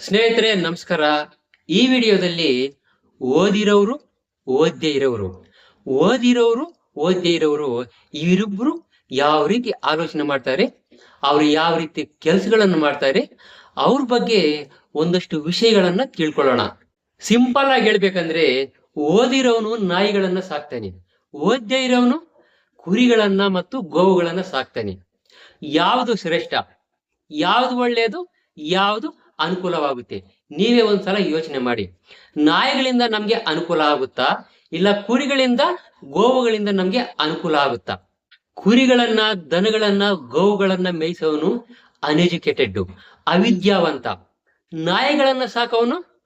ಸ್ನೇಹಿತರೆ, ನಮಸ್ಕಾರ. ಈ ವಿಡಿಯೋದಲ್ಲಿ ಓದಿರೋರು, ಓದ್ದೇ ಇರೋರು. ಓದಿರೋರು, ಓದ್ದೇ ಇರೋರು ಇವರಿಬ್ರು ಯಾವ ರೀತಿ ಆಲೋಚನೆ ಮಾಡ್ತಾರೆ, ಅವರು ಯಾವ ರೀತಿ ಕೆಲಸಗಳನ್ನು ಮಾಡ್ತಾರೆ, ಅವ್ರ ಬಗ್ಗೆ ಒಂದಷ್ಟು ವಿಷಯಗಳನ್ನ ತಿಳ್ಕೊಳ್ಳೋಣ. ಸಿಂಪಲ್ ಆಗಿ ಹೇಳ್ಬೇಕಂದ್ರೆ, ಓದಿರೋನು ನಾಯಿಗಳನ್ನ ಸಾಕ್ತಾನೆ. ಓದ್ದೇ ಇರೋನು ಕುರಿಗಳನ್ನ ಮತ್ತು ಗೋವುಗಳನ್ನ ಸಾಕ್ತಾನೆ. ಯಾವುದು ಶ್ರೇಷ್ಠ? ಯಾವುದು ಒಳ್ಳೆಯದು? ಯಾವುದು ಅನುಕೂಲವಾಗುತ್ತೆ. ನೀವೇ ಒಂದ್ಸಲ ಯೋಚನೆ ಮಾಡಿ. ನಾಯಿಗಳಿಂದ ನಮ್ಗೆ ಅನುಕೂಲ ಆಗುತ್ತಾ? ಇಲ್ಲ ಕುರಿಗಳಿಂದ ಗೋವುಗಳಿಂದ ನಮ್ಗೆ ಅನುಕೂಲ ಆಗುತ್ತಾ? ಕುರಿಗಳನ್ನ, ದನಗಳನ್ನ, ಗೋವುಗಳನ್ನ ಮೇಯಿಸೋನು ಅನ್ಎಜುಕೇಟೆಡ್ ಅವಿದ್ಯಾವಂತ. ನಾಯಿಗಳನ್ನ ಸಾಕವನು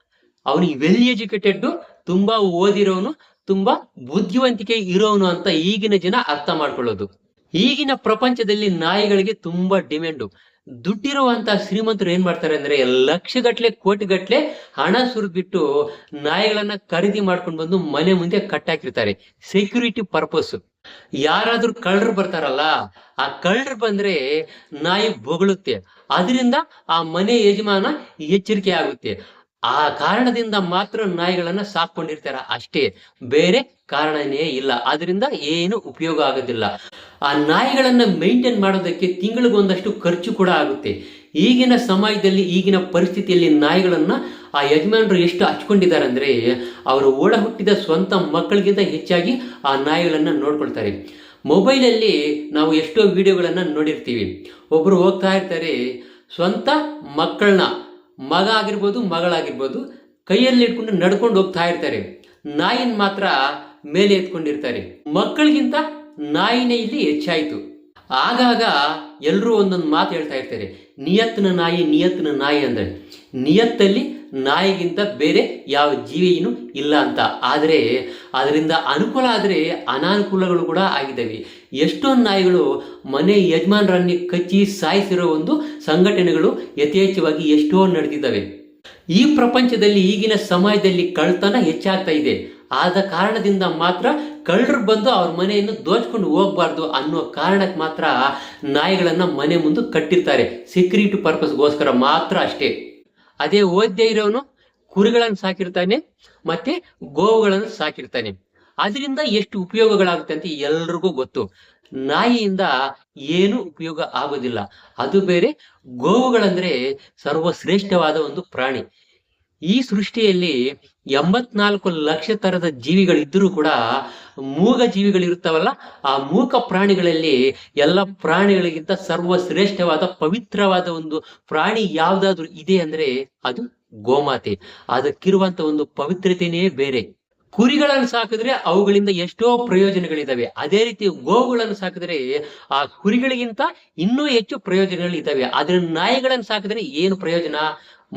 ಅವನು ವೆಲ್ ಎಜುಕೇಟೆಡ್ ತುಂಬಾ ಓದಿರೋನು, ತುಂಬಾ ಬುದ್ಧಿವಂತಿಕೆ ಇರೋನು ಅಂತ ಈಗಿನ ಜನ ಅರ್ಥ ಮಾಡ್ಕೊಳ್ಳೋದು. ಈಗಿನ ಪ್ರಪಂಚದಲ್ಲಿ ನಾಯಿಗಳಿಗೆ ತುಂಬಾ ಡಿಮ್ಯಾಂಡು ದುಡ್ಡಿರುವಂತ ಶ್ರೀಮಂತರು ಏನ್ ಮಾಡ್ತಾರೆ ಅಂದ್ರೆ ಲಕ್ಷಗಟ್ಲೆ, ಕೋಟಿಗಟ್ಲೆ ಹಣ ಸುರಿದ್ಬಿಟ್ಟು ನಾಯಿಗಳನ್ನ ಖರೀದಿ ಮಾಡ್ಕೊಂಡು ಬಂದು ಮನೆ ಮುಂದೆ ಕಟ್ಟಾಕಿರ್ತಾರೆ. ಸೆಕ್ಯೂರಿಟಿ ಪರ್ಪಸ್ ಯಾರಾದ್ರೂ ಕಳ್ಳರು ಬರ್ತಾರಲ್ಲ, ಆ ಕಳ್ಳರು ಬಂದ್ರೆ ನಾಯಿ ಬೊಗಳುತ್ತೆ. ಅದರಿಂದ ಆ ಮನೆ ಯಜಮಾನ ಎಚ್ಚರಿಕೆ ಆಗುತ್ತೆ. ಆ ಕಾರಣದಿಂದ ಮಾತ್ರ ನಾಯಿಗಳನ್ನ ಸಾಕೊಂಡಿರ್ತಾರ ಅಷ್ಟೇ ಬೇರೆ ಕಾರಣನೇ ಇಲ್ಲ. ಅದರಿಂದ ಏನು ಉಪಯೋಗ ಆಗೋದಿಲ್ಲ. ಆ ನಾಯಿಗಳನ್ನ ಮೇಂಟೈನ್ ಮಾಡೋದಕ್ಕೆ ತಿಂಗಳಿಗೊಂದಷ್ಟು ಖರ್ಚು ಕೂಡ ಆಗುತ್ತೆ. ಈಗಿನ ಸಮಯದಲ್ಲಿ ಈಗಿನ ಪರಿಸ್ಥಿತಿಯಲ್ಲಿ ನಾಯಿಗಳನ್ನ ಆ ಯಜಮಾನರು ಎಷ್ಟು ಹಚ್ಕೊಂಡಿದ್ದಾರೆ ಅಂದ್ರೆ, ಅವರು ಓಡ ಹುಟ್ಟಿದ ಸ್ವಂತ ಮಕ್ಕಳಿಗಿಂತ ಹೆಚ್ಚಾಗಿ ಆ ನಾಯಿಗಳನ್ನ ನೋಡ್ಕೊಳ್ತಾರೆ. ಮೊಬೈಲಲ್ಲಿ ನಾವು ಎಷ್ಟೋ ವಿಡಿಯೋಗಳನ್ನು ನೋಡಿರ್ತೀವಿ. ಒಬ್ಬರು ಹೋಗ್ತಾ ಇರ್ತಾರೆ, ಸ್ವಂತ ಮಕ್ಕಳನ್ನ ಮಗ ಆಗಿರ್ಬೋದು, ಮಗಳಾಗಿರ್ಬೋದು, ಕೈಯಲ್ಲಿ ಇಟ್ಕೊಂಡು ನಡ್ಕೊಂಡು ಹೋಗ್ತಾ ಇರ್ತಾರೆ. ನಾಯಿನ ಮಾತ್ರ ಮೇಲೆ ಎತ್ಕೊಂಡಿರ್ತಾರೆ. ಮಕ್ಕಳಿಗಿಂತ ನಾಯಿನೇ ಇಲ್ಲಿ ಹೆಚ್ಚಾಯಿತು. ಆಗಾಗ ಎಲ್ಲರೂ ಒಂದೊಂದು ಮಾತು ಹೇಳ್ತಾ ಇರ್ತಾರೆ. ನಿಯತ್ತಿನ ನಾಯಿ ನಿಯತ್ತಿನ ನಾಯಿ ಅಂದರೆ. ನಿಯತ್ತಲ್ಲಿ ನಾಯಿಗಿಂತ ಬೇರೆ ಯಾವ ಜೀವಿಯೂ ಇಲ್ಲ ಅಂತ. ಆದರೆ, ಅದರಿಂದ ಅನುಕೂಲ ಆದರೆ ಅನಾನುಕೂಲಗಳು ಕೂಡ ಆಗಿದ್ದಾವೆ. ಎಷ್ಟೊಂದು ನಾಯಿಗಳು ಮನೆ ಯಜಮಾನರನ್ನೇ ಕಚ್ಚಿ ಸಾಯಿಸಿರೋ ಒಂದು ಸಂಘಟನೆಗಳು ಯಥೇಚ್ಛವಾಗಿ ಎಷ್ಟೋ ನಡೆದಿದ್ದಾವೆ. ಈ ಪ್ರಪಂಚದಲ್ಲಿ ಈಗಿನ ಸಮಾಜದಲ್ಲಿ ಕಳ್ತನ ಹೆಚ್ಚಾಗ್ತಾ ಇದೆ. ಆದ ಕಾರಣದಿಂದ ಮಾತ್ರ ಕಳ್ಳರು ಬಂದು ಅವ್ರ ಮನೆಯನ್ನು ದೋಚ್ಕೊಂಡು ಹೋಗ್ಬಾರ್ದು ಅನ್ನೋ ಕಾರಣಕ್ಕೆ ಮಾತ್ರ ನಾಯಿಗಳನ್ನ ಮನೆ ಮುಂದೆ ಕಟ್ಟಿರ್ತಾರೆ. ಸೆಕ್ಯೂರಿಟಿ ಪರ್ಪಸ್ಗೋಸ್ಕರ ಮಾತ್ರ ಅಷ್ಟೇ. ಅದೇ ಓದ್ದೇ ಇರೋನು ಕುರಿಗಳನ್ನು ಸಾಕಿರ್ತಾನೆ, ಮತ್ತೆ ಗೋವುಗಳನ್ನು ಸಾಕಿರ್ತಾನೆ. ಅದರಿಂದ ಎಷ್ಟು ಉಪಯೋಗಗಳಾಗುತ್ತೆ ಅಂತ ಎಲ್ರಿಗೂ ಗೊತ್ತು. ನಾಯಿಯಿಂದ ಏನು ಉಪಯೋಗ ಆಗೋದಿಲ್ಲ. ಅದು ಬೇರೆ, ಗೋವುಗಳಂದ್ರೆ ಸರ್ವಶ್ರೇಷ್ಠವಾದ ಒಂದು ಪ್ರಾಣಿ. ಈ ಸೃಷ್ಟಿಯಲ್ಲಿ ಎಂಬತ್ನಾಲ್ಕು ಲಕ್ಷ ತರದ ಜೀವಿಗಳಿದ್ದರೂ ಕೂಡ ಮೂಗ ಜೀವಿಗಳಿರುತ್ತವಲ್ಲ ಆ ಮೂಕ ಪ್ರಾಣಿಗಳಲ್ಲಿ ಎಲ್ಲ ಪ್ರಾಣಿಗಳಿಗಿಂತ ಸರ್ವಶ್ರೇಷ್ಠವಾದ, ಪವಿತ್ರವಾದ ಒಂದು ಪ್ರಾಣಿ ಯಾವುದಾದ್ರೂ ಇದೆ ಅಂದ್ರೆ ಅದು ಗೋಮಾತೆ. ಅದಕ್ಕಿರುವಂತ ಒಂದು ಪವಿತ್ರತೆಯೇ ಬೇರೆ. ಕುರಿಗಳನ್ನು ಸಾಕಿದ್ರೆ ಅವುಗಳಿಂದ ಎಷ್ಟೋ ಪ್ರಯೋಜನಗಳಿದ್ದಾವೆ. ಅದೇ ರೀತಿ ಗೋವುಗಳನ್ನು ಸಾಕಿದ್ರೆ ಆ ಕುರಿಗಳಿಗಿಂತ ಇನ್ನೂ ಹೆಚ್ಚು ಪ್ರಯೋಜನಗಳಿದ್ದಾವೆ. ಆದ್ರೆ ನಾಯಿಗಳನ್ನು ಸಾಕಿದ್ರೆ ಏನು ಪ್ರಯೋಜನ?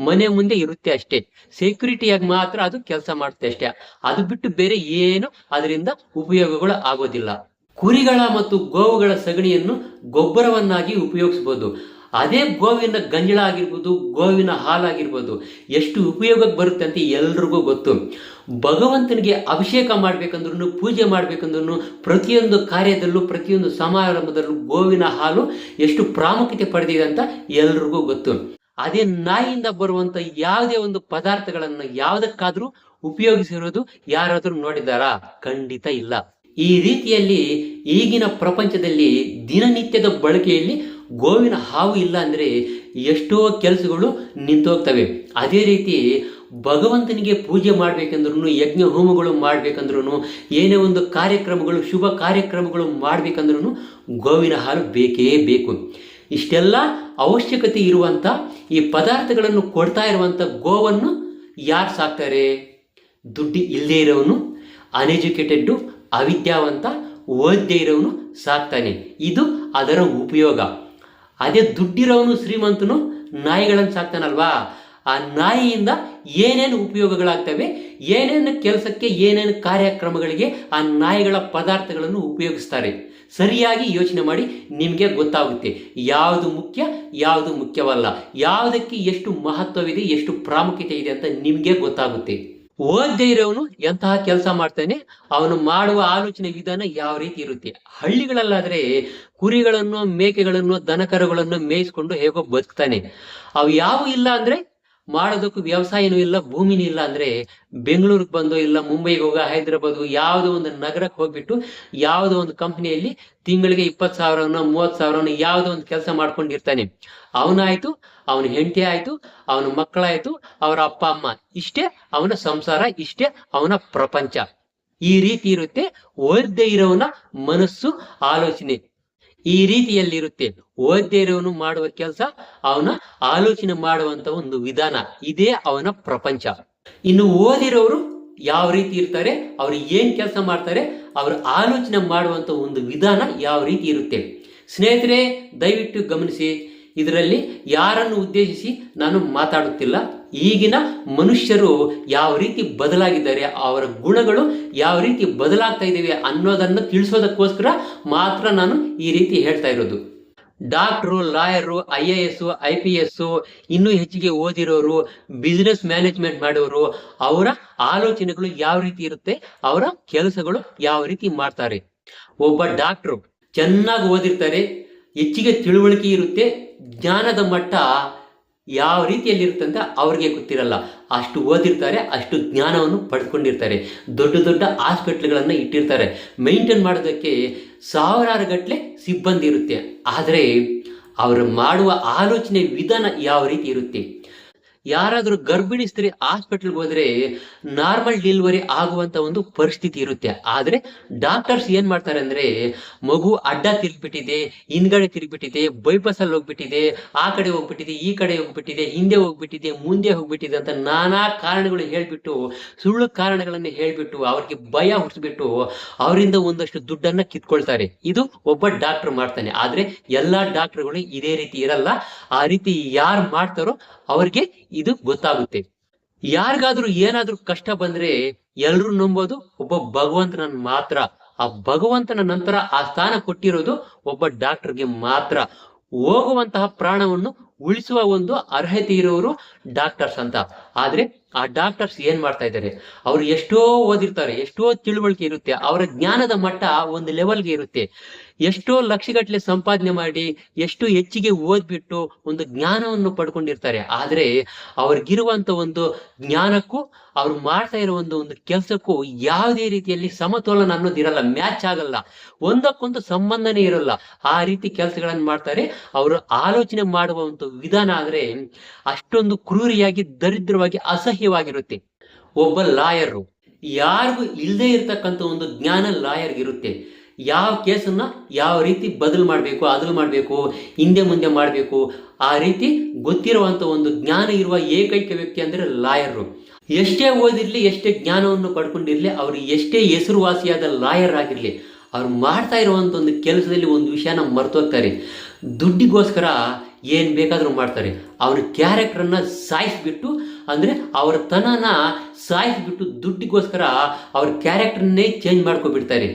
ಮನೆ ಮುಂದೆ ಇರುತ್ತೆ ಅಷ್ಟೇ. ಸೆಕ್ಯೂರಿಟಿಯಾಗಿ ಮಾತ್ರ ಅದು ಕೆಲಸ ಮಾಡುತ್ತೆ ಅಷ್ಟೇ. ಅದು ಬಿಟ್ಟು ಬೇರೆ ಏನು ಅದರಿಂದ ಉಪಯೋಗಗಳು ಆಗೋದಿಲ್ಲ. ಕುರಿಗಳ ಮತ್ತು ಗೋವುಗಳ ಸಗಣಿಯನ್ನು ಗೊಬ್ಬರವನ್ನಾಗಿ ಉಪಯೋಗಿಸಬಹುದು ಅದೇ ಗೋವಿನ ಗಂಜಳ ಆಗಿರ್ಬೋದು, ಗೋವಿನ ಹಾಲಾಗಿರ್ಬೋದು ಎಷ್ಟು ಉಪಯೋಗಕ್ಕೆ ಬರುತ್ತೆ ಅಂತ ಎಲ್ರಿಗೂ ಗೊತ್ತು. ಭಗವಂತನಿಗೆ ಅಭಿಷೇಕ ಮಾಡಬೇಕಂದ್ರೂ ಪೂಜೆ ಮಾಡಬೇಕಂದ್ರೂ ಪ್ರತಿಯೊಂದು ಕಾರ್ಯದಲ್ಲೂ, ಪ್ರತಿಯೊಂದು ಸಮಾರಂಭದಲ್ಲೂ ಗೋವಿನ ಹಾಲು ಎಷ್ಟು ಪ್ರಾಮುಖ್ಯತೆ ಪಡೆದಿದೆ ಅಂತ ಎಲ್ರಿಗೂ ಗೊತ್ತು. ಅದೇ ನಾಯಿಯಿಂದ ಬರುವಂತ ಯಾವುದೇ ಒಂದು ಪದಾರ್ಥಗಳನ್ನು ಯಾವುದಕ್ಕಾದ್ರೂ ಉಪಯೋಗಿಸಿರೋದು ಯಾರಾದ್ರೂ ನೋಡಿದಾರಾ ಖಂಡಿತ ಇಲ್ಲ. ಈ ರೀತಿಯಲ್ಲಿ ಈಗಿನ ಪ್ರಪಂಚದಲ್ಲಿ ದಿನನಿತ್ಯದ ಬಳಕೆಯಲ್ಲಿ ಗೋವಿನ ಹಾವು ಇಲ್ಲ ಅಂದ್ರೆ ಎಷ್ಟೋ ಕೆಲಸಗಳು ನಿಂತೋಗ್ತವೆ. ಅದೇ ರೀತಿ ಭಗವಂತನಿಗೆ ಪೂಜೆ ಮಾಡಬೇಕೆಂದ್ರೂ ಯಜ್ಞ ಹೋಮಗಳು ಮಾಡಬೇಕಂದ್ರೂ ಏನೇ ಒಂದು ಕಾರ್ಯಕ್ರಮಗಳು, ಶುಭ ಕಾರ್ಯಕ್ರಮಗಳು ಮಾಡಬೇಕಂದ್ರೂ ಗೋವಿನ ಹಾಲು ಬೇಕೇ ಬೇಕು. ಇಷ್ಟೆಲ್ಲ ಅವಶ್ಯಕತೆ ಇರುವಂಥ ಈ ಪದಾರ್ಥಗಳನ್ನು ಕೊಡ್ತಾ ಇರುವಂಥ ಗೋವನ್ನು ಯಾರು ಸಾಕ್ತಾರೆ? ದುಡ್ಡು ಇಲ್ಲದೆ ಇರೋನು ಅನ್ಎಜುಕೇಟೆಡ್ಡು ಅವಿದ್ಯಾವಂತ, ಓದ್ದೇ ಇರೋನು ಸಾಕ್ತಾನೆ. ಇದು ಅದರ ಉಪಯೋಗ. ಅದೇ ದುಡ್ಡಿರೋನು ಶ್ರೀಮಂತನು ನಾಯಿಗಳನ್ನು ಸಾಕ್ತಾನಲ್ವಾ? ಆ ನಾಯಿಯಿಂದ ಏನೇನು ಉಪಯೋಗಗಳಾಗ್ತವೆ, ಏನೇನು ಕೆಲಸಕ್ಕೆ ಏನೇನು ಕಾರ್ಯಕ್ರಮಗಳಿಗೆ ಆ ನಾಯಿಗಳ ಪದಾರ್ಥಗಳನ್ನು ಉಪಯೋಗಿಸ್ತಾರೆ. ಸರಿಯಾಗಿ ಯೋಚನೆ ಮಾಡಿ ನಿಮಗೆ ಗೊತ್ತಾಗುತ್ತೆ. ಯಾವುದು ಮುಖ್ಯ, ಯಾವುದು ಮುಖ್ಯವಲ್ಲ. ಯಾವುದಕ್ಕೆ ಎಷ್ಟು ಮಹತ್ವವಿದೆ, ಎಷ್ಟು ಪ್ರಾಮುಖ್ಯತೆ ಇದೆ ಅಂತ ನಿಮಗೆ ಗೊತ್ತಾಗುತ್ತೆ. ಓದ್ದೇ ಇರೋನು ಎಂತಹ ಕೆಲಸ ಮಾಡ್ತಾನೆ, ಅವನು ಮಾಡುವ ಆಲೋಚನೆ ವಿಧಾನ ಯಾವ ರೀತಿ ಇರುತ್ತೆ. ಹಳ್ಳಿಗಳಲ್ಲಾದ್ರೆ ಕುರಿಗಳನ್ನು, ಮೇಕೆಗಳನ್ನು, ದನಕರುಗಳನ್ನು ಮೇಯಿಸ್ಕೊಂಡು ಹೇಗೋ ಬದುಕ್ತಾನೆ. ಅವು ಯಾವ ಇಲ್ಲ ಅಂದ್ರೆ ಮಾಡೋದಕ್ಕೂ ವ್ಯವಸಾಯನೂ ಇಲ್ಲ, ಭೂಮಿನೂ ಇಲ್ಲ ಅಂದ್ರೆ ಬೆಂಗಳೂರಿಗೆ ಬಂದು ಇಲ್ಲ ಮುಂಬೈಗೆ ಹೋಗ ಹೈದರಾಬಾದ್ ಯಾವುದೋ ಒಂದು ನಗರಕ್ಕೆ ಹೋಗ್ಬಿಟ್ಟು ಯಾವುದೋ ಒಂದು ಕಂಪ್ನಿಯಲ್ಲಿ ತಿಂಗಳಿಗೆ ಇಪ್ಪತ್ತು ಸಾವಿರನೋ ಮೂವತ್ತು ಸಾವಿರನೋ ಯಾವುದೋ ಒಂದು ಕೆಲಸ ಮಾಡ್ಕೊಂಡಿರ್ತಾನೆ. ಅವನಾಯ್ತು, ಅವನ ಹೆಂಡತಿ ಆಯ್ತು, ಅವನ ಮಕ್ಕಳಾಯ್ತು, ಅವರ ಅಪ್ಪ, ಅಮ್ಮ. ಇಷ್ಟೇ ಅವನ ಸಂಸಾರ, ಇಷ್ಟೇ ಅವನ ಪ್ರಪಂಚ. ಈ ರೀತಿ ಇರುತ್ತೆ ಓದ್ದೇ ಇರೋವನ ಮನಸ್ಸು, ಆಲೋಚನೆ. ಈ ರೀತಿಯಲ್ಲಿರುತ್ತೆ ಓದ್ದೇ ಇರೋನು ಮಾಡುವ ಕೆಲಸ, ಅವನ ಆಲೋಚನೆ ಮಾಡುವಂತ ಒಂದು ವಿಧಾನ. ಇದೇ ಅವನ ಪ್ರಪಂಚ. ಇನ್ನು ಓದಿರೋರು ಯಾವ ರೀತಿ ಇರ್ತಾರೆ, ಅವ್ರು ಏನ್ ಕೆಲಸ ಮಾಡ್ತಾರೆ, ಅವ್ರ ಆಲೋಚನೆ ಮಾಡುವಂತ ಒಂದು ವಿಧಾನ ಯಾವ ರೀತಿ ಇರುತ್ತೆ. ಸ್ನೇಹಿತರೆ, ದಯವಿಟ್ಟು ಗಮನಿಸಿ ಇದರಲ್ಲಿ ಯಾರನ್ನು ಉದ್ದೇಶಿಸಿ ನಾನು ಮಾತಾಡುತ್ತಿಲ್ಲ? ಈಗಿನ ಮನುಷ್ಯರು ಯಾವ ರೀತಿ ಬದಲಾಗಿದ್ದಾರೆ, ಅವರ ಗುಣಗಳು ಯಾವ ರೀತಿ ಬದಲಾಗ್ತಾ ಇದ್ದಾವೆ ಅನ್ನೋದನ್ನು ತಿಳಿಸೋದಕ್ಕೋಸ್ಕರ ಮಾತ್ರ ನಾನು ಈ ರೀತಿ ಹೇಳ್ತಾ ಇರೋದು. Doctor, lawyer, I A S, I P S ಇನ್ನೂ ಹೆಚ್ಚಿಗೆ ಓದಿರೋರು, ಬಿಸ್ನೆಸ್ ಮ್ಯಾನೇಜ್ಮೆಂಟ್ ಮಾಡೋರು, ಅವರ ಆಲೋಚನೆಗಳು ಯಾವ ರೀತಿ ಇರುತ್ತೆ, ಅವರ ಕೆಲಸಗಳು ಯಾವ ರೀತಿ ಮಾಡ್ತಾರೆ. ಒಬ್ಬ ಡಾಕ್ಟ್ರು ಚೆನ್ನಾಗಿ ಓದಿರ್ತಾರೆ, ಹೆಚ್ಚಿಗೆ ತಿಳುವಳಿಕೆ ಇರುತ್ತೆ ಜ್ಞಾನದ ಮಟ್ಟ ಯಾವ ರೀತಿಯಲ್ಲಿ ಇರುತ್ತೆ ಅಂತ ಅವ್ರಿಗೆ ಗೊತ್ತಿರಲ್ಲ. ಅಷ್ಟು ಓದಿರ್ತಾರೆ, ಅಷ್ಟು ಜ್ಞಾನವನ್ನು ಪಡೆದುಕೊಂಡಿರ್ತಾರೆ ದೊಡ್ಡ ದೊಡ್ಡ ಹಾಸ್ಪಿಟ್ಲ್ಗಳನ್ನು ಇಟ್ಟಿರ್ತಾರೆ. ಮೇಂಟೈನ್ ಮಾಡೋದಕ್ಕೆ ಸಾವಿರಾರು ಗಟ್ಟಲೆ ಸಿಬ್ಬಂದಿ ಇರುತ್ತೆ. ಆದರೆ ಅವರು ಮಾಡುವ ಆಲೋಚನೆ ವಿಧಾನ ಯಾವ ರೀತಿ ಇರುತ್ತೆ? ಯಾರಾದರೂ ಗರ್ಭಿಣಿ ಸ್ತ್ರೀ ಹಾಸ್ಪಿಟಲ್ಗೆ ಹೋದ್ರೆ ನಾರ್ಮಲ್ ಡೆಲಿವರಿ ಆಗುವಂತ ಒಂದು ಪರಿಸ್ಥಿತಿ ಇರುತ್ತೆ. ಆದ್ರೆ ಡಾಕ್ಟರ್ಸ್ ಏನ್ ಮಾಡ್ತಾರೆ ಅಂದ್ರೆ ಮಗು ಅಡ್ಡ ತಿರುಗ್ಬಿಟ್ಟಿದೆ, ಹಿಂದ್ಗಡೆ ತಿರುಗ್ಬಿಟ್ಟಿದೆ ಬೈಪಾಸ್ ಅಲ್ಲಿ ಹೋಗ್ಬಿಟ್ಟಿದೆ, ಆ ಕಡೆ ಹೋಗ್ಬಿಟ್ಟಿದೆ, ಈ ಕಡೆ ಹೋಗ್ಬಿಟ್ಟಿದೆ, ಹಿಂದೆ ಹೋಗ್ಬಿಟ್ಟಿದೆ, ಮುಂದೆ ಹೋಗ್ಬಿಟ್ಟಿದೆ ಅಂತ ನಾನಾ ಕಾರಣಗಳು ಹೇಳ್ಬಿಟ್ಟು, ಸುಳ್ಳು ಕಾರಣಗಳನ್ನು ಹೇಳ್ಬಿಟ್ಟು, ಅವ್ರಿಗೆ ಭಯ ಹುಟ್ಟಿಸ್ಬಿಟ್ಟು ಅವರಿಂದ ಒಂದಷ್ಟು ದುಡ್ಡನ್ನ ಕಿತ್ಕೊಳ್ತಾರೆ. ಇದು ಒಬ್ಬ ಡಾಕ್ಟರ್ ಮಾಡ್ತಾನೆ. ಆದ್ರೆ ಎಲ್ಲಾ ಡಾಕ್ಟರ್ಗಳು ಇದೇ ರೀತಿ ಇರಲ್ಲ. ಆ ರೀತಿ ಯಾರು ಮಾಡ್ತಾರೋ ಅವ್ರಿಗೆ ಇದು ಗೊತ್ತಾಗುತ್ತೆ. ಯಾರಿಗಾದ್ರೂ ಏನಾದ್ರೂ ಕಷ್ಟ ಬಂದ್ರೆ ಎಲ್ರು ನಂಬೋದು, ಒಬ್ಬ ಭಗವಂತನ ಮಾತ್ರ. ಆ ಭಗವಂತನ ನಂತರ ಆ ಸ್ಥಾನ ಕೊಟ್ಟಿರೋದು ಒಬ್ಬ ಡಾಕ್ಟರ್ಗೆ ಮಾತ್ರ. ಹೋಗುವಂತಹ ಪ್ರಾಣವನ್ನು ಉಳಿಸುವ ಒಂದು ಅರ್ಹತೆ ಇರೋರು ಡಾಕ್ಟರ್ಸ್ ಅಂತ. ಆದ್ರೆ ಆ ಡಾಕ್ಟರ್ಸ್ ಏನ್ ಮಾಡ್ತಾ ಇದ್ದಾರೆ? ಅವ್ರು ಎಷ್ಟೋ ಓದಿರ್ತಾರೆ, ಎಷ್ಟೋ ತಿಳುವಳಿಕೆ ಇರುತ್ತೆ, ಅವರ ಜ್ಞಾನದ ಮಟ್ಟ ಒಂದು ಲೆವೆಲ್ಗೆ ಇರುತ್ತೆ. ಎಷ್ಟೋ ಲಕ್ಷಗಟ್ಟಲೆ ಸಂಪಾದನೆ ಮಾಡಿ, ಎಷ್ಟು ಹೆಚ್ಚಿಗೆ ಓದ್ಬಿಟ್ಟು ಒಂದು ಜ್ಞಾನವನ್ನು ಪಡ್ಕೊಂಡಿರ್ತಾರೆ. ಆದ್ರೆ ಅವ್ರಿಗಿರುವಂತ ಒಂದು ಜ್ಞಾನಕ್ಕೂ, ಅವ್ರು ಮಾಡ್ತಾ ಇರೋ ಒಂದು ಒಂದು ಕೆಲಸಕ್ಕೂ ಯಾವುದೇ ರೀತಿಯಲ್ಲಿ ಸಮತೋಲನ ಅನ್ನೋದಿರಲ್ಲ ಮ್ಯಾಚ್ ಆಗಲ್ಲ. ಒಂದಕ್ಕೊಂದು ಸಂಬಂಧನೇ ಇರಲ್ಲ. ಆ ರೀತಿ ಕೆಲಸಗಳನ್ನು ಮಾಡ್ತಾರೆ. ಅವರು ಆಲೋಚನೆ ಮಾಡುವ ಒಂದು ವಿಧಾನ ಆದ್ರೆ ಅಷ್ಟೊಂದು ಕ್ರೂರಿಯಾಗಿ, ದರಿದ್ರವಾಗಿ, ಅಸಹ್ಯವಾಗಿರುತ್ತೆ. ಒಬ್ಬ ಲಾಯರು. ಯಾರಿಗೂ ಇಲ್ಲದೆ ಇರತಕ್ಕಂಥ ಒಂದು ಜ್ಞಾನ ಲಾಯರ್ ಇರುತ್ತೆ ಯಾವ ಕೇಸನ್ನ ಯಾವ ರೀತಿ ಬದಲು ಮಾಡಬೇಕು ಅದಲು ಮಾಡಬೇಕು, ಹಿಂದೆ ಮುಂದೆ ಮಾಡಬೇಕು, ಆ ರೀತಿ ಗೊತ್ತಿರುವಂಥ ಒಂದು ಜ್ಞಾನ ಇರುವ ಏಕೈಕ ವ್ಯಕ್ತಿ ಅಂದರೆ ಲಾಯರು. ಎಷ್ಟೇ ಓದಿರಲಿ, ಎಷ್ಟೇ ಜ್ಞಾನವನ್ನು ಪಡ್ಕೊಂಡಿರಲಿ, ಅವರು ಎಷ್ಟೇ ಹೆಸರುವಾಸಿಯಾದ ಲಾಯರ್ ಆಗಿರಲಿ, ಅವ್ರು ಮಾಡ್ತಾ ಇರುವಂಥ ಒಂದು ಕೆಲಸದಲ್ಲಿ ಒಂದು ವಿಷಯನ ಮರ್ತೋಗ್ತಾರೆ. ದುಡ್ಡಿಗೋಸ್ಕರ ಏನ್ ಬೇಕಾದರೂ ಮಾಡ್ತಾರೆ. ಅವ್ರ ಕ್ಯಾರೆಕ್ಟ್ರನ್ನ ಸಾಯಿಸ್ಬಿಟ್ಟು ಅಂದ್ರೆ ಅವರ ತನನ ಸಾಯಿಸಿಬಿಟ್ಟು ದುಡ್ಡಿಗೋಸ್ಕರ ಅವ್ರ ಕ್ಯಾರೆಕ್ಟರ್ನೇ ಚೇಂಜ್ ಮಾಡ್ಕೊಬಿಡ್ತಾರೆ.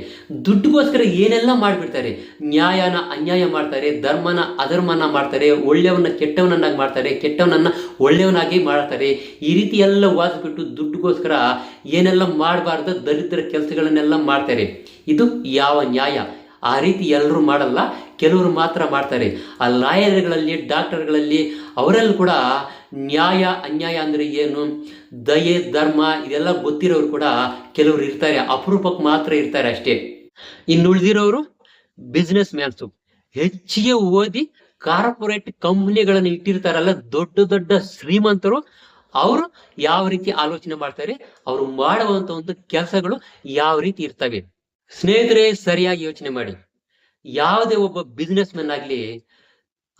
ದುಡ್ಡಿಗೋಸ್ಕರ ಏನೆಲ್ಲ ಮಾಡಿಬಿಡ್ತಾರೆ? ನ್ಯಾಯನ ಅನ್ಯಾಯ ಮಾಡ್ತಾರೆ, ಧರ್ಮನ ಅಧರ್ಮನ ಮಾಡ್ತಾರೆ, ಒಳ್ಳೆಯವನ್ನ ಕೆಟ್ಟವನನ್ನಾಗಿ ಮಾಡ್ತಾರೆ, ಕೆಟ್ಟವನನ್ನ ಒಳ್ಳೆಯವನಾಗಿ ಮಾಡ್ತಾರೆ. ಈ ರೀತಿ ಎಲ್ಲ ದುಡ್ಡಿಗೋಸ್ಕರ ಏನೆಲ್ಲ ಮಾಡಬಾರ್ದ, ದರಿದ್ರ ಕೆಲಸಗಳನ್ನೆಲ್ಲ ಮಾಡ್ತಾರೆ. ಇದು ಯಾವ ನ್ಯಾಯ? ಆ ರೀತಿ ಎಲ್ಲರೂ ಮಾಡಲ್ಲ, ಕೆಲವರು ಮಾತ್ರ ಮಾಡ್ತಾರೆ. ಆ ಲಾಯರ್ಗಳಲ್ಲಿ, ಡಾಕ್ಟರ್ಗಳಲ್ಲಿ ಅವರಲ್ಲಿ ಕೂಡ ನ್ಯಾಯ, ಅನ್ಯಾಯ ಅಂದ್ರೆ ಏನು? ದಯೆ, ಧರ್ಮ, ಇದೆಲ್ಲ ಗೊತ್ತಿರೋರು ಕೂಡ ಕೆಲವರು ಇರ್ತಾರೆ ಅಪರೂಪಕ್ಕೆ ಮಾತ್ರ ಇರ್ತಾರೆ ಅಷ್ಟೇ. ಇನ್ನು ಉಳಿದಿರೋರು ಬಿಸ್ನೆಸ್ ಮ್ಯಾನ್ಸು ಹೆಚ್ಚಿಗೆ ಓದಿ ಕಾರ್ಪೊರೇಟ್ ಕಂಪ್ನಿಗಳನ್ನು ಇಟ್ಟಿರ್ತಾರಲ್ಲ, ದೊಡ್ಡ ದೊಡ್ಡ ಶ್ರೀಮಂತರು, ಅವರು ಯಾವ ರೀತಿ ಆಲೋಚನೆ ಮಾಡ್ತಾರೆ, ಅವರು ಮಾಡುವಂತ ಒಂದು ಕೆಲಸಗಳು ಯಾವ ರೀತಿ ಇರ್ತವೆ. ಸ್ನೇಹಿತರೆ, ಸರಿಯಾಗಿ ಯೋಚನೆ ಮಾಡಿ. ಯಾವುದೇ ಒಬ್ಬ ಬಿಸ್ನೆಸ್ ಮ್ಯಾನ್ ಆಗ್ಲಿ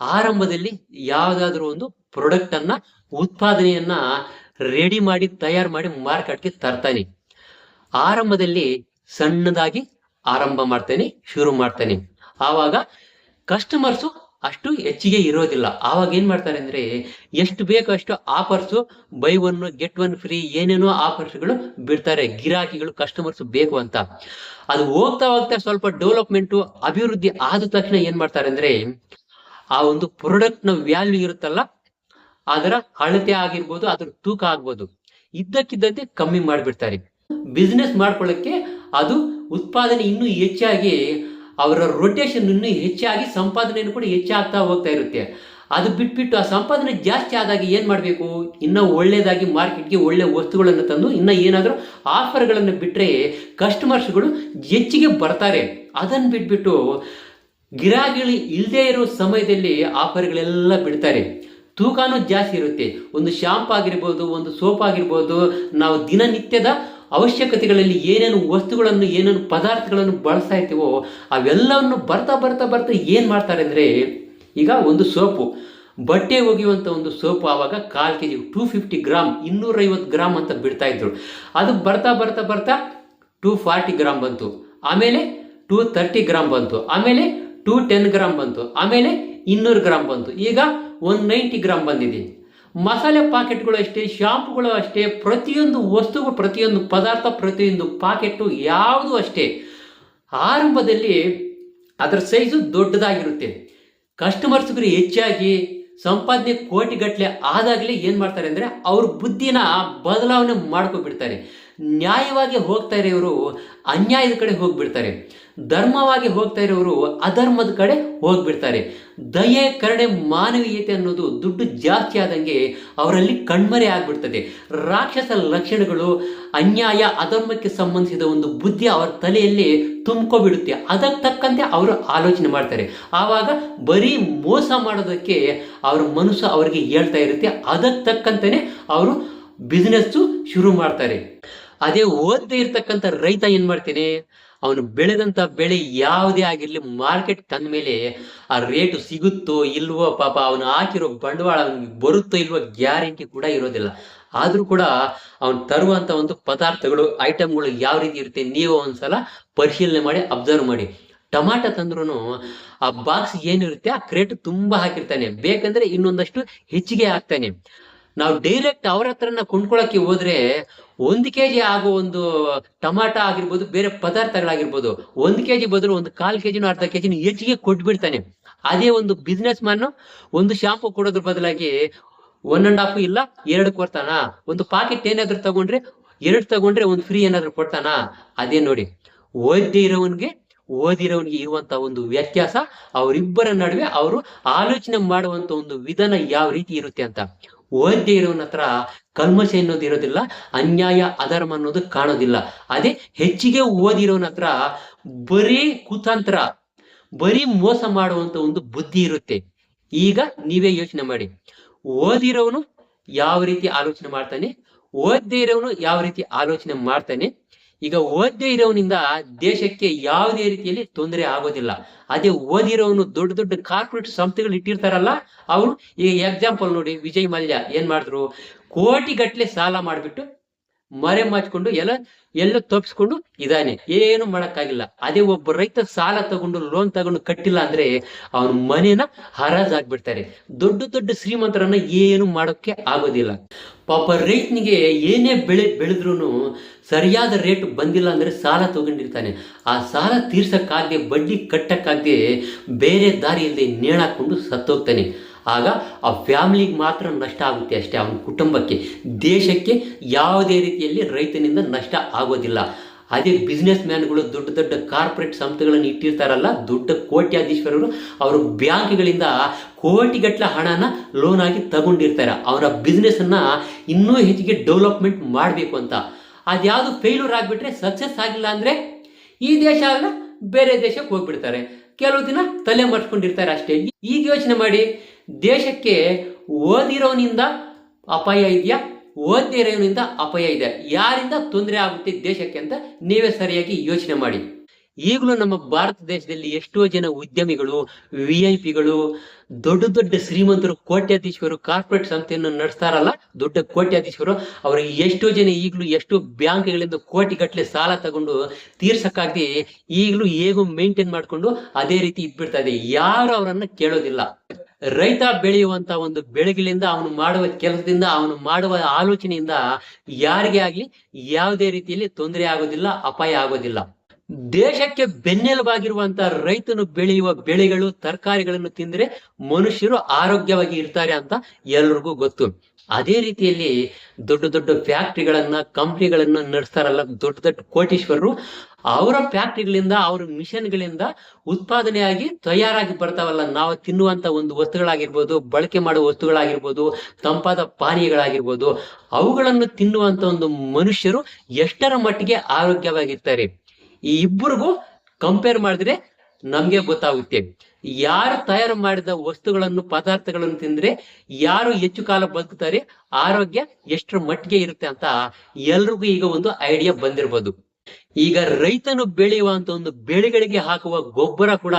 ಆರಂಭದಲ್ಲಿ ಯಾವುದಾದ್ರೂ ಒಂದು ಪ್ರಾಡಕ್ಟ್ ಅನ್ನ, ಉತ್ಪಾದನೆಯನ್ನ ರೆಡಿ ಮಾಡಿ, ತಯಾರು ಮಾಡಿ ಮಾರ್ಕೆಟ್ಗೆ ತರ್ತಾನೆ. ಆರಂಭದಲ್ಲಿ ಸಣ್ಣದಾಗಿ ಆರಂಭ ಮಾಡ್ತಾನೆ, ಶುರು ಮಾಡ್ತಾನೆ. ಆವಾಗ ಕಸ್ಟಮರ್ಸು ಅಷ್ಟು ಹೆಚ್ಚಿಗೆ ಇರೋದಿಲ್ಲ. ಆವಾಗ ಏನ್ ಮಾಡ್ತಾರೆ ಅಂದ್ರೆ, ಎಷ್ಟು ಬೇಕೋ ಅಷ್ಟು offers buy one get one free ಏನೇನೋ ಆಫರ್ಸ್ಗಳು ಬಿಡ್ತಾರೆ. ಗಿರಾಕಿಗಳು ಕಸ್ಟಮರ್ಸ್ ಬೇಕು ಅಂತ. ಅದು ಹೋಗ್ತಾ ಹೋಗ್ತಾ ಸ್ವಲ್ಪ ಡೆವಲಪ್ಮೆಂಟು ಅಭಿವೃದ್ಧಿ ಆದ ತಕ್ಷಣ ಏನ್ ಮಾಡ್ತಾರೆ ಅಂದ್ರೆ ಆ ಒಂದು ಪ್ರಾಡಕ್ಟ್ನ ವ್ಯಾಲ್ಯೂ ಇರುತ್ತಲ್ಲ, ಅದರ ಅಳತೆ ಆಗಿರ್ಬೋದು, ಅದರ ತೂಕ ಆಗ್ಬೋದು. ಇದ್ದಕ್ಕಿದ್ದಂತೆ ಕಮ್ಮಿ ಮಾಡಿಬಿಡ್ತಾರೆ. ಬಿಸ್ನೆಸ್ ಮಾಡ್ಕೊಳ್ಳಕ್ಕೆ ಅದು ಉತ್ಪಾದನೆ ಇನ್ನೂ ಹೆಚ್ಚಾಗಿ, ಅವರ ರೊಟೇಷನ್ ಇನ್ನೂ ಹೆಚ್ಚಾಗಿ ಸಂಪಾದನೆಯನ್ನು ಕೂಡ ಹೆಚ್ಚಾಗ್ತಾ ಹೋಗ್ತಾ ಇರುತ್ತೆ. ಅದು ಬಿಟ್ಬಿಟ್ಟು ಆ ಸಂಪಾದನೆ ಜಾಸ್ತಿ ಆದಾಗ ಏನು ಮಾಡಬೇಕು? ಇನ್ನೂ ಒಳ್ಳೇದಾಗಿ ಮಾರ್ಕೆಟ್ಗೆ ಒಳ್ಳೆ ವಸ್ತುಗಳನ್ನು ತಂದು, ಇನ್ನೂ ಏನಾದರೂ ಆಫರ್ಗಳನ್ನು ಬಿಟ್ಟರೆ ಕಸ್ಟಮರ್ಸ್ಗಳು ಹೆಚ್ಚಿಗೆ ಬರ್ತಾರೆ. ಅದನ್ನು ಬಿಟ್ಬಿಟ್ಟು ಗಿರಾಕಿಗಳು ಇಲ್ಲದೆ ಇರೋ ಸಮಯದಲ್ಲಿ ಆಫರ್ಗಳೆಲ್ಲ ಬಿಡ್ತಾರೆ. ತೂಕನೂ ಜಾಸ್ತಿ ಇರುತ್ತೆ. ಒಂದು ಶಾಂಪ್ ಆಗಿರ್ಬೋದು, ಒಂದು ಸೋಪ್ ಆಗಿರ್ಬೋದು, ನಾವು ದಿನನಿತ್ಯದ ಅವಶ್ಯಕತೆಗಳಲ್ಲಿ ಏನೇನು ವಸ್ತುಗಳನ್ನು, ಏನೇನು ಪದಾರ್ಥಗಳನ್ನು ಬಳಸ್ತಾ ಇರ್ತೀವೋ, ಅವೆಲ್ಲವನ್ನು ಬರ್ತಾ ಬರ್ತಾ ಬರ್ತಾ ಏನು ಮಾಡ್ತಾರೆ ಅಂದರೆ, ಈಗ ಒಂದು ಸೋಪು. ಬಟ್ಟೆ ಒಗೆಯುವಂಥ ಒಂದು ಸೋಪು ಆವಾಗ ಕಾಲು K G two fifty gram ಇನ್ನೂರೈವತ್ತು ಗ್ರಾಮ್ ಅಂತ ಬಿಡ್ತಾ ಇದ್ರು. ಅದು ಬರ್ತಾ ಬರ್ತಾ ಬರ್ತಾ ಟೂ ಫಾರ್ಟಿ ಗ್ರಾಮ್ ಬಂತು. ಆಮೇಲೆ ಟೂ ತರ್ಟಿ ಗ್ರಾಮ್ ಬಂತು. ಆಮೇಲೆ ಟೂ ಟೆನ್ ಗ್ರಾಮ್ ಬಂತು, ಆಮೇಲೆ ಇನ್ನೂರು ಗ್ರಾಮ್ ಬಂತು. ಈಗ ಒನ್ ನೈಂಟಿ ಗ್ರಾಮ್ ಬಂದಿದೆ. ಮಸಾಲೆ ಪಾಕೆಟ್ಗಳು ಅಷ್ಟೇ, ಶಾಂಪುಗಳು ಅಷ್ಟೇ, ಪ್ರತಿಯೊಂದು ವಸ್ತುಗಳು, ಪ್ರತಿಯೊಂದು ಪದಾರ್ಥ, ಪ್ರತಿಯೊಂದು ಪಾಕೆಟು ಯಾವುದು ಅಷ್ಟೇ. ಆರಂಭದಲ್ಲಿ ಅದರ ಸೈಜು ದೊಡ್ಡದಾಗಿರುತ್ತೆ. ಕಸ್ಟಮರ್ಸ್ಗಳು ಹೆಚ್ಚಾಗಿ ಸಂಪಾದನೆ ಕೋಟಿಗಟ್ಟಲೆ ಆದಾಗಲೇ ಏನು ಮಾಡ್ತಾರೆ ಅಂದರೆ ಅವ್ರ ಬುದ್ಧಿನ ಬದಲಾವಣೆ ಮಾಡ್ಕೊಬಿಡ್ತಾರೆ. ನ್ಯಾಯವಾಗಿ ಹೋಗ್ತಾ ಇವರು ಅನ್ಯಾಯದ ಕಡೆ ಹೋಗ್ಬಿಡ್ತಾರೆ. ಧರ್ಮವಾಗಿ ಹೋಗ್ತಾ ಇರೋರು ಅಧರ್ಮದ ಕಡೆ ಹೋಗ್ಬಿಡ್ತಾರೆ. ದಯೆ, ಕರುಣೆ, ಮಾನವೀಯತೆ ಅನ್ನೋದು ದುಡ್ಡು ಜಾಸ್ತಿ ಆದಂಗೆ ಅವರಲ್ಲಿ ಕಣ್ಮರೆ ಆಗ್ಬಿಡ್ತದೆ. ರಾಕ್ಷಸ ಲಕ್ಷಣಗಳು, ಅನ್ಯಾಯ, ಅಧರ್ಮಕ್ಕೆ ಸಂಬಂಧಿಸಿದ ಒಂದು ಬುದ್ಧಿ ಅವರ ತಲೆಯಲ್ಲಿ ತುಂಬ್ಕೊಬಿಡುತ್ತೆ. ಅದಕ್ಕೆ ತಕ್ಕಂತೆ ಅವರು ಆಲೋಚನೆ ಮಾಡ್ತಾರೆ. ಆವಾಗ ಬರೀ ಮೋಸ ಮಾಡೋದಕ್ಕೆ ಅವರ ಮನಸ್ಸು ಅವರಿಗೆ ಹೇಳ್ತಾ ಇರುತ್ತೆ. ಅದಕ್ಕೆ ತಕ್ಕಂತೆಯೇ ಅವರು ಬಿಸ್ನೆಸ್ಸು ಶುರು ಮಾಡ್ತಾರೆ. ಅದೇ ಓದದೇ ಇರ್ತಕ್ಕಂಥ ರೈತ ಏನು ಮಾಡ್ತಾನೆ ಅವನು ಬೆಳೆದಂತ ಬೆಳೆ ಯಾವುದೇ ಆಗಿರ್ಲಿ ಮಾರ್ಕೆಟ್ ತಂದ ಮೇಲೆ ಆ ರೇಟು ಸಿಗುತ್ತೋ ಇಲ್ವೋ ಪಾಪ ಅವನು ಹಾಕಿರೋ ಬಂಡವಾಳ ಅವನಿಗೆ ಬರುತ್ತೋ ಇಲ್ವೋ ಗ್ಯಾರಂಟಿ ಕೂಡ ಇರೋದಿಲ್ಲ. ಆದ್ರೂ ಕೂಡ ಅವನು ತರುವಂತ ಒಂದು ಪದಾರ್ಥಗಳು ಐಟಮ್ಗಳು ಯಾವ ರೀತಿ ಇರುತ್ತೆ, ನೀವು ಒಂದ್ಸಲ ಪರಿಶೀಲನೆ ಮಾಡಿ ಅಬ್ಸರ್ವ್ ಮಾಡಿ. ಟಮಾಟ ತಂದ್ರೂ ಆ ಬಾಕ್ಸ್ ಏನಿರುತ್ತೆ, ಆ ಕ್ರೇಟ್ ತುಂಬಾ ಹಾಕಿರ್ತಾನೆ. ಬೇಕಂದ್ರೆ ಇನ್ನೊಂದಷ್ಟು ಹೆಚ್ಚಿಗೆ ಹಾಕ್ತಾನೆ. ನಾವು ಡೈರೆಕ್ಟ್ ಅವ್ರ ಹತ್ರನ ಕೊಂಡ್ಕೊಳಕ್ಕೆ ಹೋದ್ರೆ ಒಂದು ಕೆ ಜಿ ಆಗೋ ಒಂದು ಟಮಾಟ ಆಗಿರ್ಬೋದು, ಬೇರೆ ಪದಾರ್ಥಗಳಾಗಿರ್ಬೋದು, ಒಂದು ಕೆ ಜಿ ಬದಲು ಒಂದು ಕಾಲ್ ಕೆ ಜಿನೂ ಅರ್ಧ ಕೆ ಜಿನ ಹೆಚ್ಚಿಗೆ ಕೊಟ್ಬಿಡ್ತಾನೆ. ಅದೇ ಒಂದು ಬಿಸ್ನೆಸ್ ಮ್ಯಾನ್ ಒಂದು ಶಾಂಪು ಕೊಡೋದ್ರ ಬದಲಾಗಿ ಒನ್ ಅಂಡ್ ಹಾಫ್ ಇಲ್ಲ, ಎರಡು ಕೊಡ್ತಾನ? ಒಂದು ಪಾಕೆಟ್ ಏನಾದ್ರು ತಗೊಂಡ್ರೆ, ಎರಡು ತಗೊಂಡ್ರೆ ಒಂದು ಫ್ರೀ ಏನಾದ್ರು ಕೊಡ್ತಾನ? ಅದೇ ನೋಡಿ. ಓದ್ದೆ ಇರೋವನ್ಗೆ ಓದಿರೋನಿಗೆ ಇರುವಂತ ಒಂದು ವ್ಯತ್ಯಾಸ, ಅವರಿಬ್ಬರ ನಡುವೆ ಅವರು ಆಲೋಚನೆ ಮಾಡುವಂತ ಒಂದು ವಿಧಾನ ಯಾವ ರೀತಿ ಇರುತ್ತೆ ಅಂತ. ಓದ್ದೇ ಇರೋನ ಹತ್ರ ಕಲ್ಮಶ ಅನ್ನೋದು ಇರೋದಿಲ್ಲ, ಅನ್ಯಾಯ, ಅಧರ್ಮ ಅನ್ನೋದು ಕಾಣೋದಿಲ್ಲ. ಅದೇ ಹೆಚ್ಚಿಗೆ ಓದಿರೋನ ಹತ್ರ ಬರೀ ಕುತಂತ್ರ, ಬರೀ ಮೋಸ ಮಾಡುವಂತ ಒಂದು ಬುದ್ಧಿ ಇರುತ್ತೆ. ಈಗ ನೀವೇ ಯೋಚನೆ ಮಾಡಿ. ಓದಿರೋನು ಯಾವ ರೀತಿ ಆಲೋಚನೆ ಮಾಡ್ತಾನೆ? ಓದ್ದೇ ಇರೋನು ಯಾವ ರೀತಿ ಆಲೋಚನೆ ಮಾಡ್ತಾನೆ? ಈಗ ಓದ್ದೇ ಇರೋವನಿಂದ ದೇಶಕ್ಕೆ ಯಾವುದೇ ರೀತಿಯಲ್ಲಿ ತೊಂದರೆ ಆಗೋದಿಲ್ಲ. ಅದೇ ಓದಿರೋನು ದೊಡ್ಡ ದೊಡ್ಡ ಕಾರ್ಪೊರೇಟ್ ಸಂಸ್ಥೆಗಳು ಇಟ್ಟಿರ್ತಾರಲ್ಲ, ಅವರು ಈಗ ಎಕ್ಸಾಂಪಲ್ ನೋಡಿ ವಿಜಯ್ ಮಲ್ಯ ಏನ್ ಮಾಡಿದ್ರು? ಕೋಟಿ ಗಟ್ಲೆ ಸಾಲ ಮಾಡಿಬಿಟ್ಟು ಮರೆ ಮಾಚ್ಕೊಂಡು ಎಲ್ಲ ಎಲ್ಲ ತಪ್ಪಿಸ್ಕೊಂಡು ಇದಾನೆ. ಏನು ಮಾಡಕ್ಕಾಗಿಲ್ಲ. ಅದೇ ಒಬ್ಬ ರೈತ ಸಾಲ ತಗೊಂಡು ಲೋನ್ ತಗೊಂಡು ಕಟ್ಟಿಲ್ಲ ಅಂದ್ರೆ ಅವನ ಮನೇನ ಹರಾಜಾಗ್ಬಿಡ್ತಾರೆ ದೊಡ್ಡ ದೊಡ್ಡ ಶ್ರೀಮಂತರನ್ನ ಏನು ಮಾಡೋಕ್ಕೆ ಆಗೋದಿಲ್ಲ. ಪಾಪ ರೈತನಿಗೆ ಏನೇ ಬೆಳೆ ಬೆಳೆದ್ರು ಸರಿಯಾದ ರೇಟ್ ಬಂದಿಲ್ಲ ಅಂದ್ರೆ ಸಾಲ ತಗೊಂಡಿರ್ತಾನೆ. ಆ ಸಾಲ ತೀರ್ಸಕ್ಕಾಗದೆ, ಬಡ್ಡಿ ಕಟ್ಟಕ್ಕಾಗದೆ ಬೇರೆ ದಾರಿಯಲ್ಲಿ ನೇಣಾಕೊಂಡು ಸತ್ತೋಗ್ತಾನೆ. ಆಗ ಆ ಫ್ಯಾಮಿಲಿಗೆ ಮಾತ್ರ ನಷ್ಟ ಆಗುತ್ತೆ ಅಷ್ಟೇ, ಅವನ ಕುಟುಂಬಕ್ಕೆ. ದೇಶಕ್ಕೆ ಯಾವುದೇ ರೀತಿಯಲ್ಲಿ ರೈತನಿಂದ ನಷ್ಟ ಆಗೋದಿಲ್ಲ. ಅದೇ ಬಿಸ್ನೆಸ್ ಮ್ಯಾನ್ಗಳು ದೊಡ್ಡ ದೊಡ್ಡ ಕಾರ್ಪೊರೇಟ್ ಸಂಸ್ಥೆಗಳನ್ನು ಇಟ್ಟಿರ್ತಾರಲ್ಲ, ದೊಡ್ಡ ಕೋಟ್ಯಾಧೀಶ್ವರರು, ಅವರು ಬ್ಯಾಂಕ್ಗಳಿಂದ ಕೋಟಿಗಟ್ಟಲೆ ಹಣನ ಲೋನ್ ಆಗಿ ತಗೊಂಡಿರ್ತಾರೆ. ಅವರ ಬಿಸ್ನೆಸ್ಸನ್ನು ಇನ್ನೂ ಹೆಚ್ಚಿಗೆ ಡೆವಲಪ್ಮೆಂಟ್ ಮಾಡಬೇಕು ಅಂತ. ಅದ್ಯಾವುದು ಫೇಲ್ಯೂರ್ ಆಗಿಬಿಟ್ರೆ ಸಕ್ಸಸ್ ಆಗಿಲ್ಲ ಅಂದರೆ ಈ ದೇಶ ಬೇರೆ ದೇಶಕ್ಕೆ ಹೋಗ್ಬಿಡ್ತಾರೆ. ಕೆಲವು ದಿನ ತಲೆ ಮರ್ಸ್ಕೊಂಡಿರ್ತಾರೆ ಅಷ್ಟೇ. ಈಗ ಯೋಚನೆ ಮಾಡಿ ದೇಶಕ್ಕೆ ಓದಿರೋನಿಂದ ಅಪಾಯ ಇದೆಯಾ? ಓದಿರೋನಿಂದ ಅಪಾಯ ಇದೆ. ಯಾರಿಂದ ತೊಂದರೆ ಆಗುತ್ತೆ ದೇಶಕ್ಕೆ ಅಂತ ನೀವೇ ಸರಿಯಾಗಿ ಯೋಚನೆ ಮಾಡಿ. ಈಗಲೂ ನಮ್ಮ ಭಾರತ ದೇಶದಲ್ಲಿ ಎಷ್ಟೋ ಜನ ಉದ್ಯಮಿಗಳು ವಿ ಐ ಪಿಗಳು ದೊಡ್ಡ ದೊಡ್ಡ ಶ್ರೀಮಂತರು ಕೋಟ್ಯಾಧೀಶರು ಕಾರ್ಪೊರೇಟ್ ಸಂಸ್ಥೆಯನ್ನು ನಡೆಸ್ತಾರಲ್ಲ, ದೊಡ್ಡ ಕೋಟ್ಯಾಧೀಶರು ಅವರು ಎಷ್ಟೋ ಜನ ಈಗಲೂ ಎಷ್ಟೋ ಬ್ಯಾಂಕ್ಗಳಿಂದ ಕೋಟಿಗಟ್ಟಲೆ ಸಾಲ ತಗೊಂಡು ತೀರ್ಸಕ್ಕಾಗದೆ ಈಗಲೂ ಹೇಗೂ ಮೇಂಟೈನ್ ಮಾಡ್ಕೊಂಡು ಅದೇ ರೀತಿ ಇದ್ಬಿಡ್ತಾ ಇದೆ. ಯಾರು ಅವರನ್ನು ಕೇಳೋದಿಲ್ಲ. ರೈತ ಬೆಳೆಯುವಂತ ಒಂದು ಬೆಳೆಗಳಿಂದ ಅವನು ಮಾಡುವ ಕೆಲಸದಿಂದ, ಅವನು ಮಾಡುವ ಆಲೋಚನೆಯಿಂದ ಯಾರಿಗೆ ಆಗ್ಲಿ ಯಾವುದೇ ರೀತಿಯಲ್ಲಿ ತೊಂದರೆ ಆಗೋದಿಲ್ಲ, ಅಪಾಯ ಆಗೋದಿಲ್ಲ. ದೇಶಕ್ಕೆ ಬೆನ್ನೆಲುಬಾಗಿರುವಂತ ರೈತನು ಬೆಳೆಯುವ ಬೆಳೆಗಳು, ತರಕಾರಿಗಳನ್ನು ತಿಂದ್ರೆ ಮನುಷ್ಯರು ಆರೋಗ್ಯವಾಗಿ ಇರ್ತಾರೆ ಅಂತ ಎಲ್ರಿಗೂ ಗೊತ್ತು. ಅದೇ ರೀತಿಯಲ್ಲಿ ದೊಡ್ಡ ದೊಡ್ಡ ಫ್ಯಾಕ್ಟ್ರಿಗಳನ್ನ, ಕಂಪ್ನಿಗಳನ್ನ ನಡೆಸ್ತಾರಲ್ಲ ದೊಡ್ಡ ದೊಡ್ಡ ಕೋಟೀಶ್ವರರು, ಅವರ ಫ್ಯಾಕ್ಟ್ರಿಗಳಿಂದ, ಅವ್ರ ಮಿಷನ್ಗಳಿಂದ ಉತ್ಪಾದನೆಯಾಗಿ ತಯಾರಾಗಿ ಬರ್ತಾವಲ್ಲ. ನಾವು ತಿನ್ನುವಂತ ಒಂದು ವಸ್ತುಗಳಾಗಿರ್ಬೋದು, ಬಳಕೆ ಮಾಡುವ ವಸ್ತುಗಳಾಗಿರ್ಬೋದು, ತಂಪಾದ ಪಾನೀಯಗಳಾಗಿರ್ಬೋದು, ಅವುಗಳನ್ನು ತಿನ್ನುವಂತ ಒಂದು ಮನುಷ್ಯರು ಎಷ್ಟರ ಮಟ್ಟಿಗೆ ಆರೋಗ್ಯವಾಗಿರ್ತಾರೆ. ಈ ಇಬ್ಬರಿಗೂ ಕಂಪೇರ್ ಮಾಡಿದ್ರೆ ನಮ್ಗೆ ಗೊತ್ತಾಗುತ್ತೆ. ಯಾರು ತಯಾರು ಮಾಡಿದ ವಸ್ತುಗಳನ್ನು, ಪದಾರ್ಥಗಳನ್ನು ತಿಂದ್ರೆ ಯಾರು ಹೆಚ್ಚು ಕಾಲ ಬದುಕ್ತಾರೆ, ಆರೋಗ್ಯ ಎಷ್ಟರ ಮಟ್ಟಿಗೆ ಇರುತ್ತೆ ಅಂತ ಎಲ್ರಿಗೂ ಈಗ ಒಂದು ಐಡಿಯಾ ಬಂದಿರ್ಬೋದು. ಈಗ ರೈತನು ಬೆಳೆಯುವಂತ ಒಂದು ಬೆಳೆಗಳಿಗೆ ಹಾಕುವ ಗೊಬ್ಬರ ಕೂಡ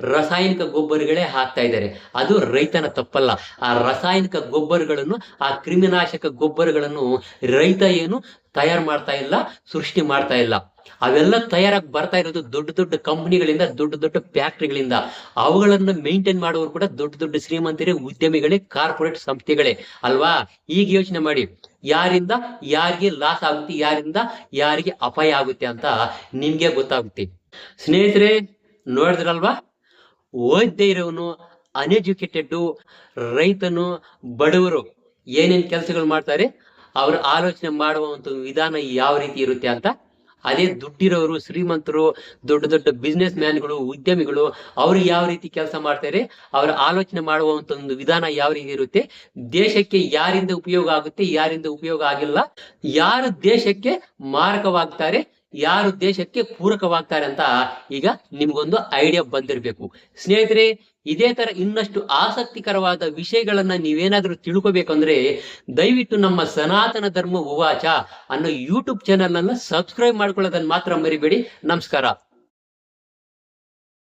ರಾಸಾಯನಿಕ ಗೊಬ್ಬರಗಳೇ ಹಾಕ್ತಾ ಇದ್ದಾರೆ. ಅದು ರೈತನ ತಪ್ಪಲ್ಲ. ಆ ರಾಸಾಯನಿಕ ಗೊಬ್ಬರಗಳನ್ನು, ಆ ಕ್ರಿಮಿನಾಶಕ ಗೊಬ್ಬರಗಳನ್ನು ರೈತ ಏನು ತಯಾರು ಮಾಡ್ತಾ ಇಲ್ಲ, ಸೃಷ್ಟಿ ಮಾಡ್ತಾ ಇಲ್ಲ. ಅವೆಲ್ಲ ತಯಾರಾಗಿ ಬರ್ತಾ ಇರೋದು ದೊಡ್ಡ ದೊಡ್ಡ ಕಂಪನಿಗಳಿಂದ, ದೊಡ್ಡ ದೊಡ್ಡ ಫ್ಯಾಕ್ಟ್ರಿಗಳಿಂದ. ಅವುಗಳನ್ನು ಮೇಂಟೈನ್ ಮಾಡುವವರು ಕೂಡ ದೊಡ್ಡ ದೊಡ್ಡ ಶ್ರೀಮಂತರೇ, ಉದ್ಯಮಿಗಳೇ, ಕಾರ್ಪೊರೇಟ್ ಸಂಸ್ಥೆಗಳೇ. ಅಲ್ವಾ? ಈಗ ಯೋಚನೆ ಮಾಡಿ. ಯಾರಿಂದ ಯಾರಿಗೆ ಲಾಸ್ ಆಗುತ್ತೆ, ಯಾರಿಂದ ಯಾರಿಗೆ ಅಪಾಯ ಆಗುತ್ತೆ ಅಂತ ನಿಮ್ಗೆ ಗೊತ್ತಾಗುತ್ತೆ. ಸ್ನೇಹಿತರೆ, ನೋಡಿದ್ರಲ್ವಾ? ಓದ್ದೆ ಇರೋನು ಅನ್ಎಜುಕೇಟೆಡ್ ರೈತನು, ಬಡವರು. ಏನೇನ್ ಕೆಲಸಗಳು ಮಾಡ್ತಾರೆ? ಅವರು ಆಲೋಚನೆ ಮಾಡುವ ಒಂದು ವಿಧಾನ ಯಾವ ರೀತಿ ಇರುತ್ತೆ ಅಂತ? ಅದೇ ದುಡ್ಡಿರೋರು, ಶ್ರೀಮಂತರು, ದೊಡ್ಡ ದೊಡ್ಡ ಬಿಸ್ನೆಸ್ ಮ್ಯಾನ್ಗಳು ಉದ್ಯಮಿಗಳು, ಅವ್ರು ಯಾವ ರೀತಿ ಕೆಲಸ ಮಾಡ್ತಾರೆ, ಅವರ ಆಲೋಚನೆ ಮಾಡುವಂತ ಒಂದು ವಿಧಾನ ಯಾವ ರೀತಿ ಇರುತ್ತೆ? ದೇಶಕ್ಕೆ ಯಾರಿಂದ ಉಪಯೋಗ ಆಗುತ್ತೆ, ಯಾರಿಂದ ಉಪಯೋಗ ಆಗಿಲ್ಲ, ಯಾರು ದೇಶಕ್ಕೆ ಮಾರಕವಾಗ್ತಾರೆ ಯಾರು ದೇಶಕ್ಕೆ ಪೂರಕವಾಗ್ತಾರೆ ಅಂತ ಈಗ ನಿಮ್ಗೊಂದು ಐಡಿಯಾ ಬಂದಿರಬೇಕು. ಸ್ನೇಹಿತರೆ, ಇದೇ ತರ ಇನ್ನಷ್ಟು ಆಸಕ್ತಿಕರವಾದ ವಿಷಯಗಳನ್ನ ನೀವೇನಾದ್ರೂ ತಿಳ್ಕೊಬೇಕಂದ್ರೆ ದಯವಿಟ್ಟು ನಮ್ಮ ಸನಾತನ ಧರ್ಮ ಉವಾಚ ಅನ್ನೋ ಯೂಟ್ಯೂಬ್ ಚಾನೆಲ್ ಅನ್ನ ಸಬ್ಸ್ಕ್ರೈಬ್ ಮಾಡ್ಕೊಳ್ಳೋದನ್ನ ಮಾತ್ರ ಮರಿಬೇಡಿ. ನಮಸ್ಕಾರ.